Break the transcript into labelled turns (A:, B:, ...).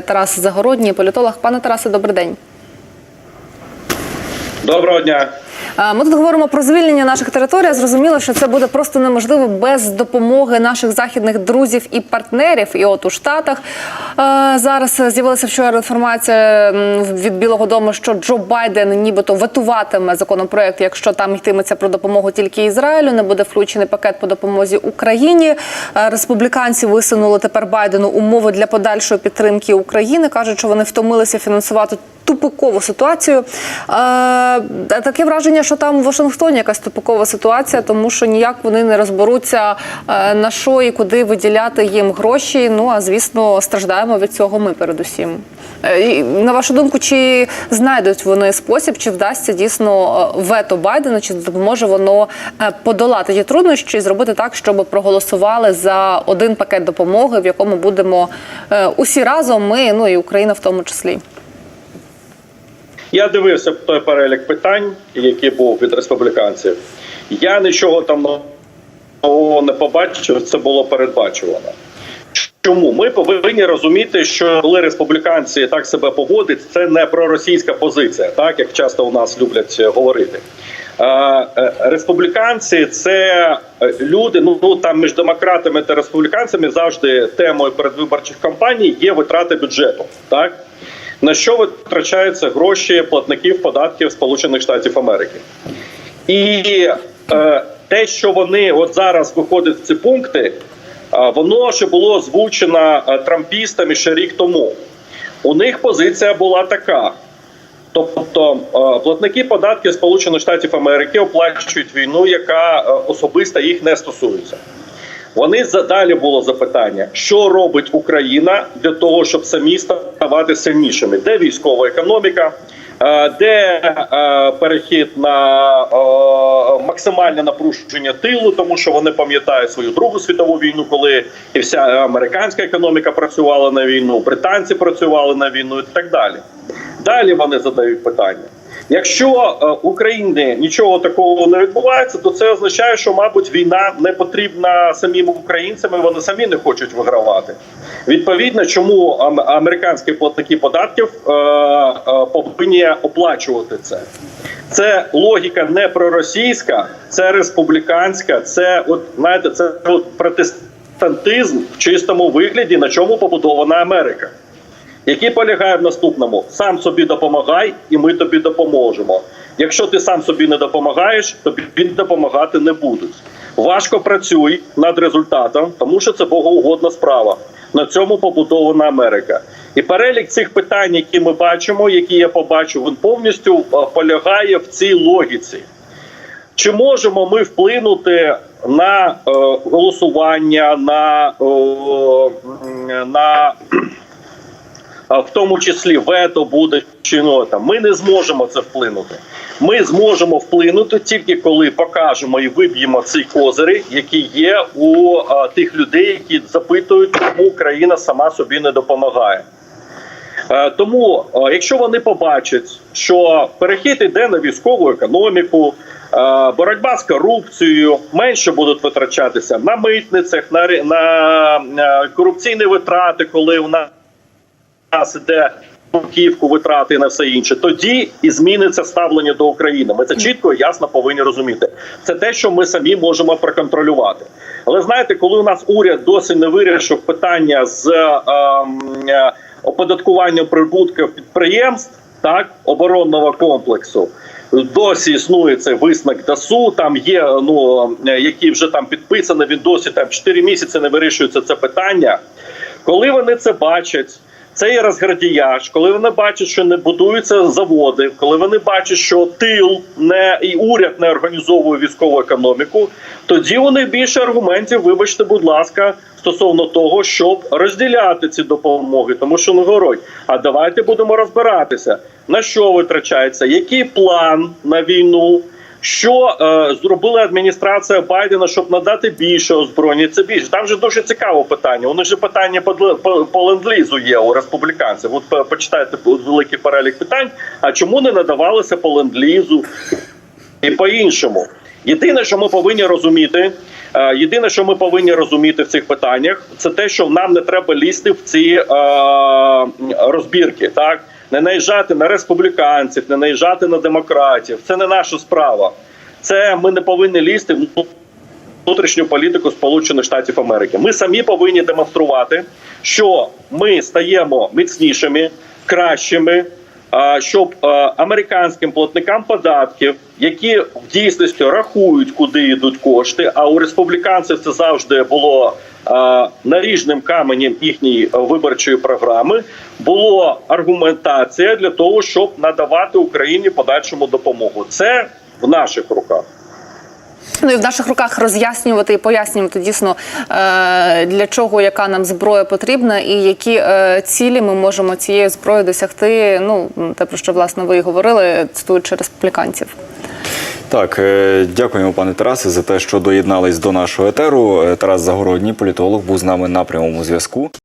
A: Тарас Загородній, політолог. Пане Тарасе, добрий день.
B: Доброго дня.
A: Ми тут говоримо про звільнення наших територій. Зрозуміло, що це буде просто неможливо без допомоги наших західних друзів і партнерів. І от у Штатах зараз з'явилася вчора інформація від Білого Дому, що Джо Байден нібито ветуватиме законопроект, якщо там йтиметься про допомогу тільки Ізраїлю, не буде включений пакет по допомозі Україні. Республіканці висунули тепер Байдену умови для подальшої підтримки України. кажуть, що вони втомилися фінансувати тупикову ситуацію. Е, таке враження, що там в Вашингтоні якась тупикова ситуація, тому що ніяк вони не розберуться е, на що і куди виділяти їм гроші. Ну а звісно, страждаємо від цього ми передусім. Е, на вашу думку, чи знайдуть вони спосіб, чи вдасться дійсно вето Байдена, чи допоможе воно подолати ті труднощі і зробити так, щоб проголосували за один пакет допомоги, в якому будемо усі разом, ми ну і Україна в тому числі.
B: Я дивився той перелік питань, який був від республіканців. Я нічого там нового не побачив, це було передбачувано. Чому ми повинні розуміти, що коли республіканці так себе поводять, це не проросійська позиція, так як часто у нас люблять говорити. Е, Республіканці це е, люди. Ну ну там між демократами та республіканцями завжди темою передвиборчих кампаній є витрати бюджету. Так на що витрачаються гроші платників податків Сполучених Штатів Америки, і е, те, що вони от зараз виходять в ці пункти, е, воно ще було озвучено е, трампістами ще рік тому. У них позиція була така. Тобто е, платники податків Сполучених Штатів Америки оплачують війну, яка особисто їх не стосується. Вони за- далі було запитання, що робить Україна для того, щоб самі ставати сильнішими, де військова економіка, е, де е, перехід на е, максимальне напруження тилу, тому що вони пам'ятають свою другу світову війну, коли і вся американська економіка працювала на війну, британці працювали на війну і так далі. Далі вони задають питання. Якщо е, України нічого такого не відбувається, то це означає, що, мабуть, війна не потрібна самим українцям, і вони самі не хочуть вигравати. Відповідно, чому американські платники податків е, е, повинні оплачувати це? Це логіка не проросійська, це республіканська, це от знаєте, це от протестантизм в чистому вигляді, на чому побудована Америка який полягає в наступному: сам собі допомагай, і ми тобі допоможемо. Якщо ти сам собі не допомагаєш, тобі допомагати не будуть. Важко працюй над результатом, тому що це богоугодна справа. На цьому побудована Америка. І перелік цих питань, які ми бачимо, які я побачив, він повністю е, полягає в цій логіці. Чи можемо ми вплинути на е, голосування, на, е, на в тому числі вето буде чи ну, там. Ми не зможемо це вплинути. Ми зможемо вплинути тільки коли покажемо і виб'ємо ці козири, які є у а, тих людей, які запитують, чому Україна сама собі не допомагає. Е, Тому, е, якщо вони побачать, що перехід іде на військову економіку, е, боротьба з корупцією, менше будуть витрачатися на митницях, на, на корупційні витрати, коли у нас нас іде бруківку, витрати на все інше, тоді і зміниться ставлення до України. Ми це чітко і ясно повинні розуміти. Це те, що ми самі можемо проконтролювати. Але знаєте, коли у нас уряд досі не вирішив питання з ем, е, оподаткуванням прибутків підприємств, так оборонного комплексу. Досі існує цей висновок ДАСУ. Там є ну е, які вже там підписані. Він досі там 4 місяці не вирішується це питання. Коли вони це бачать, це є розградіяж, коли вони бачать, що не будуються заводи, коли вони бачать, що тил не і уряд не організовує військову економіку, тоді у них більше аргументів, вибачте, будь ласка, стосовно того, щоб розділяти ці допомоги, тому що не говорять, а давайте будемо розбиратися, на що витрачається, який план на війну. Що е, зробила адміністрація Байдена, щоб надати більше озброєння? Це більше там же дуже цікаве питання. Них же питання по, по, по ленд-лізу є у республіканців. От по- почитайте великий перелік питань. А чому не надавалося по ленд-лізу і по іншому? Єдине, що ми повинні розуміти, е, єдине, що ми повинні розуміти в цих питаннях, це те, що нам не треба лізти в ці е, розбірки. Так не наїжджати на республіканців, не наїжджати на демократів. Це не наша справа. Це ми не повинні лізти в внутрішню політику Сполучених Штатів Америки. Ми самі повинні демонструвати, що ми стаємо міцнішими, кращими. Щоб американським платникам податків, які в дійсності рахують, куди йдуть кошти, а у республіканців це завжди було наріжним каменем їхньої е, виборчої програми, було аргументація для того, щоб надавати Україні подальшому допомогу. Це в наших руках.
A: Ну і в наших руках роз'яснювати і пояснювати дійсно е, для чого яка нам зброя потрібна, і які е, цілі ми можемо цією зброєю досягти. Ну те про що власне ви і говорили, цитуючи республіканців.
C: Так, е, дякуємо, пане Тарасе, за те, що доєднались до нашого етеру. Е, Тарас Загородній, політолог, був з нами на прямому зв'язку.